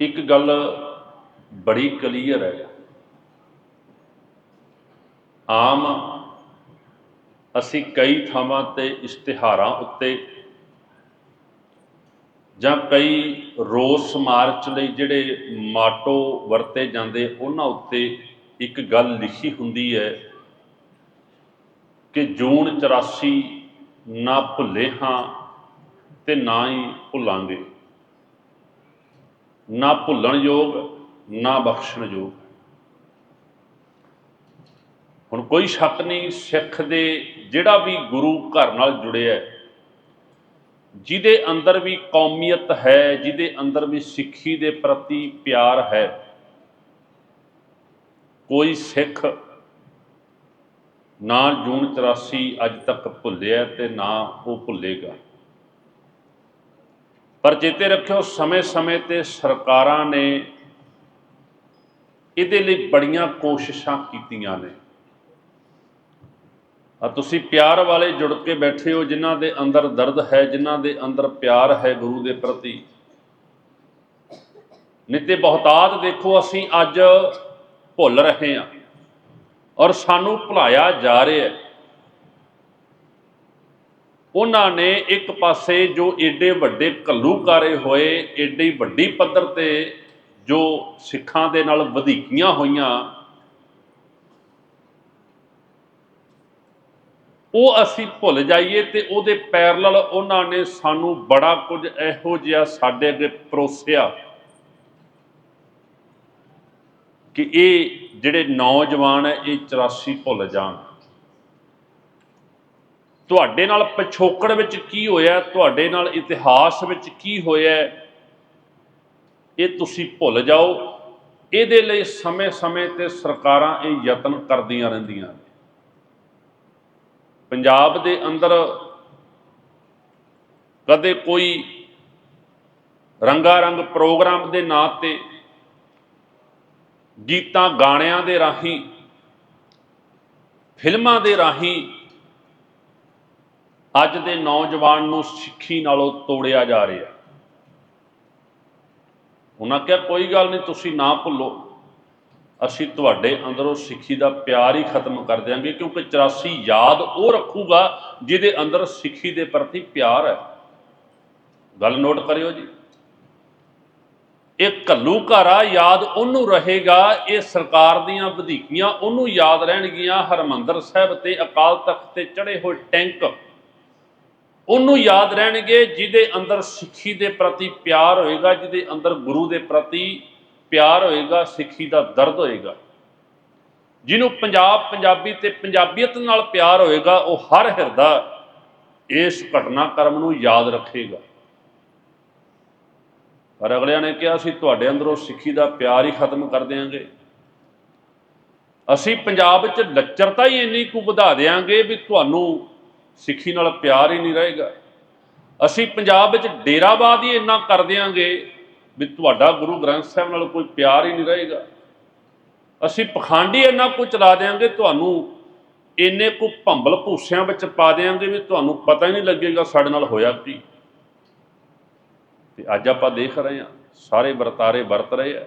ਇੱਕ ਗੱਲ ਬੜੀ ਕਲੀਅਰ ਹੈ। ਆਮ ਅਸੀਂ ਕਈ ਥਾਵਾਂ ਤੇ ਇਸ਼ਤਿਹਾਰਾਂ ਉੱਤੇ ਜਾਂ ਕਈ ਰੋਸ ਮਾਰਚ ਲਈ ਜਿਹੜੇ ਮਾਟੋ ਵਰਤੇ ਜਾਂਦੇ, ਉਹਨਾਂ ਉੱਤੇ ਇੱਕ ਗੱਲ ਲਿਖੀ ਹੁੰਦੀ ਹੈ ਕਿ ਜੂਨ 84 ਨਾ ਭੁੱਲੇ ਹਾਂ ਤੇ ਨਾ ਹੀ ਭੁੱਲਾਂਗੇ। ਨਾ ਭੁੱਲਣ ਯੋਗ, ਨਾ ਬਖਸ਼ਣ ਯੋਗ। ਹੁਣ ਕੋਈ ਸ਼ੱਕ ਨਹੀਂ, ਸਿੱਖ ਦੇ ਜਿਹੜਾ ਵੀ ਗੁਰੂ ਘਰ ਨਾਲ ਜੁੜਿਆ ਹੈ, ਜਿਹਦੇ ਅੰਦਰ ਵੀ ਕੌਮੀਅਤ ਹੈ, ਜਿਹਦੇ ਅੰਦਰ ਵੀ ਸਿੱਖੀ ਦੇ ਪ੍ਰਤੀ ਪਿਆਰ ਹੈ, ਕੋਈ ਸਿੱਖ ਨਾ ਜੂਨ 84 ਅੱਜ ਤੱਕ ਭੁੱਲਿਆ ਤੇ ਨਾ ਉਹ ਭੁੱਲੇਗਾ। ਪਰ ਚੇਤੇ ਰੱਖਿਓ, ਸਮੇਂ-ਸਮੇਂ ਤੇ ਸਰਕਾਰਾਂ ਨੇ ਇਹਦੇ ਲਈ ਬੜੀਆਂ ਕੋਸ਼ਿਸ਼ਾਂ ਕੀਤੀਆਂ ਨੇ। ਆ ਤੁਸੀਂ ਪਿਆਰ ਵਾਲੇ ਜੁੜ ਕੇ ਬੈਠੇ ਹੋ, ਜਿਨ੍ਹਾਂ ਦੇ ਅੰਦਰ ਦਰਦ ਹੈ, ਜਿਨ੍ਹਾਂ ਦੇ ਅੰਦਰ ਪਿਆਰ ਹੈ ਗੁਰੂ ਦੇ ਪ੍ਰਤੀ। ਨਿਤੇ ਬਹੁਤਾਤ ਦੇਖੋ, ਅਸੀਂ ਅੱਜ ਭੁੱਲ ਰਹੇ ਹਾਂ ਔਰ ਸਾਨੂੰ ਭੁਲਾਇਆ ਜਾ ਰਿਹਾ ਹੈ। ਉਹਨਾਂ ਨੇ ਇੱਕ ਪਾਸੇ ਜੋ ਏਡੇ ਵੱਡੇ ਘੱਲੂਕਾਰੇ ਹੋਏ, ਏਡੀ ਵੱਡੀ ਪੱਧਰ ਤੇ ਜੋ ਸਿੱਖਾਂ ਦੇ ਨਾਲ ਵਧੀਕੀਆਂ ਹੋਈਆਂ, ਉਹ ਅਸੀਂ ਭੁੱਲ ਜਾਈਏ ਤੇ ਉਹਦੇ ਪੈਰਲਲ ਉਹਨਾਂ ਨੇ ਸਾਨੂੰ ਬੜਾ ਕੁਝ ਇਹੋ ਜਿਹਾ ਸਾਡੇ ਅੱਗੇ ਪਰੋਸਿਆ ਕਿ ਇਹ ਜਿਹੜੇ ਨੌਜਵਾਨ ਹੈ, ਇਹ 84 ਭੁੱਲ ਜਾਣ। ਤੁਹਾਡੇ ਨਾਲ ਪਿਛੋਕੜ ਵਿੱਚ ਕੀ ਹੋਇਆ? ਤੁਹਾਡੇ ਨਾਲ ਇਤਿਹਾਸ ਵਿੱਚ ਕੀ ਹੋਇਆ? ਇਹ ਤੁਸੀਂ ਭੁੱਲ ਜਾਓ। ਇਹਦੇ ਲਈ ਸਮੇਂ-ਸਮੇਂ ਤੇ ਸਰਕਾਰਾਂ ਇਹ ਯਤਨ ਕਰਦੀਆਂ ਰਹਿੰਦੀਆਂ ਨੇ। ਪੰਜਾਬ ਦੇ ਅੰਦਰ ਕਦੇ ਕੋਈ ਰੰਗਾ ਰੰਗ ਪ੍ਰੋਗਰਾਮ ਦੇ ਨਾਂ ਤੇ ਗੀਤਾਂ ਗਾਣਿਆਂ ਦੇ ਰਾਹੀਂ, ਫਿਲਮਾਂ ਦੇ ਰਾਹੀਂ ਅੱਜ ਦੇ ਨੌਜਵਾਨ ਨੂੰ ਸਿੱਖੀ ਨਾਲੋਂ ਤੋੜਿਆ ਜਾ ਰਿਹਾ ਉਹਨਾਂ ਕਿਹਾ, ਕੋਈ ਗੱਲ ਨਹੀਂ, ਤੁਸੀਂ ਨਾ ਭੁੱਲੋ। ਅਸੀਂ ਤੁਹਾਡੇ ਅੰਦਰੋਂ ਸਿੱਖੀ ਦਾ ਪਿਆਰ ਹੀ ਖਤਮ ਕਰ ਦਿਆਂਗੇ, ਕਿਉਂਕਿ 84 ਯਾਦ ਉਹ ਰੱਖੂਗਾ ਜਿਹਦੇ ਅੰਦਰ ਸਿੱਖੀ ਦੇ ਪ੍ਰਤੀ ਪਿਆਰ ਹੈ। ਗੱਲ ਨੋਟ ਕਰਿਓ ਜੀ। ਇਹ ਕੱਲੂ ਘਾਰਾ ਯਾਦ ਉਹਨੂੰ ਰਹੇਗਾ, ਇਹ ਸਰਕਾਰ ਦੀਆਂ ਵਧੀਕੀਆਂ ਉਹਨੂੰ ਯਾਦ ਰਹਿਣਗੀਆਂ, ਹਰਮੰਦਰ ਸਾਹਿਬ ਤੇ ਅਕਾਲ ਤਖਤ ਤੇ ਚੜੇ ਹੋਏ ਟੈਂਕ ਉਹਨੂੰ ਯਾਦ ਰਹਿਣਗੇ ਜਿਹਦੇ ਅੰਦਰ ਸਿੱਖੀ ਦੇ ਪ੍ਰਤੀ ਪਿਆਰ ਹੋਏਗਾ, ਜਿਹਦੇ ਅੰਦਰ ਗੁਰੂ ਦੇ ਪ੍ਰਤੀ ਪਿਆਰ ਹੋਏਗਾ, ਸਿੱਖੀ ਦਾ ਦਰਦ ਹੋਏਗਾ। ਜਿਹਨੂੰ ਪੰਜਾਬ, ਪੰਜਾਬੀ ਤੇ ਪੰਜਾਬੀਅਤ ਨਾਲ ਪਿਆਰ ਹੋਏਗਾ, ਉਹ ਹਰ ਹਿਰਦਾ ਇਸ ਘਟਨਾਕ੍ਰਮ ਨੂੰ ਯਾਦ ਰੱਖੇਗਾ। ਪਰ ਅਗਲਿਆਂ ਨੇ ਕਿਹਾ ਅਸੀਂ ਤੁਹਾਡੇ ਅੰਦਰੋਂ ਸਿੱਖੀ ਦਾ ਪਿਆਰ ਹੀ ਖਤਮ ਕਰ ਦੇਵਾਂਗੇ ਅਸੀਂ ਪੰਜਾਬ ਵਿੱਚ ਲੱਚਰਤਾ ਹੀ ਇੰਨੀ ਕੁ ਵਧਾ ਦੇਵਾਂਗੇ ਵੀ ਤੁਹਾਨੂੰ ਸਿੱਖੀ ਨਾਲ ਪਿਆਰ ਹੀ ਨਹੀਂ ਰਹੇਗਾ। ਅਸੀਂ ਪੰਜਾਬ ਵਿੱਚ ਡੇਰਾਬਾਦ ਹੀ ਇੰਨਾ ਕਰ ਦਿਆਂਗੇ ਵੀ ਤੁਹਾਡਾ ਗੁਰੂ ਗ੍ਰੰਥ ਸਾਹਿਬ ਨਾਲ ਕੋਈ ਪਿਆਰ ਹੀ ਨਹੀਂ ਰਹੇਗਾ। ਅਸੀਂ ਪਖੰਡੀ ਇੰਨਾ ਕੁ ਚਲਾ ਦੇਵਾਂਗੇ ਤੁਹਾਨੂੰ ਇੰਨੇ ਕੁ ਭੰਬਲ ਭੂਸਿਆਂ ਵਿੱਚ ਪਾ ਦੇਵਾਂਗੇ ਵੀ ਤੁਹਾਨੂੰ ਪਤਾ ਹੀ ਨਹੀਂ ਲੱਗੇਗਾ ਸਾਡੇ ਨਾਲ ਹੋਇਆ ਕੀ। ਤੇ ਅੱਜ ਆਪਾਂ ਦੇਖ ਰਹੇ ਹਾਂ, ਸਾਰੇ ਵਰਤਾਰੇ ਵਰਤ ਰਹੇ ਆ।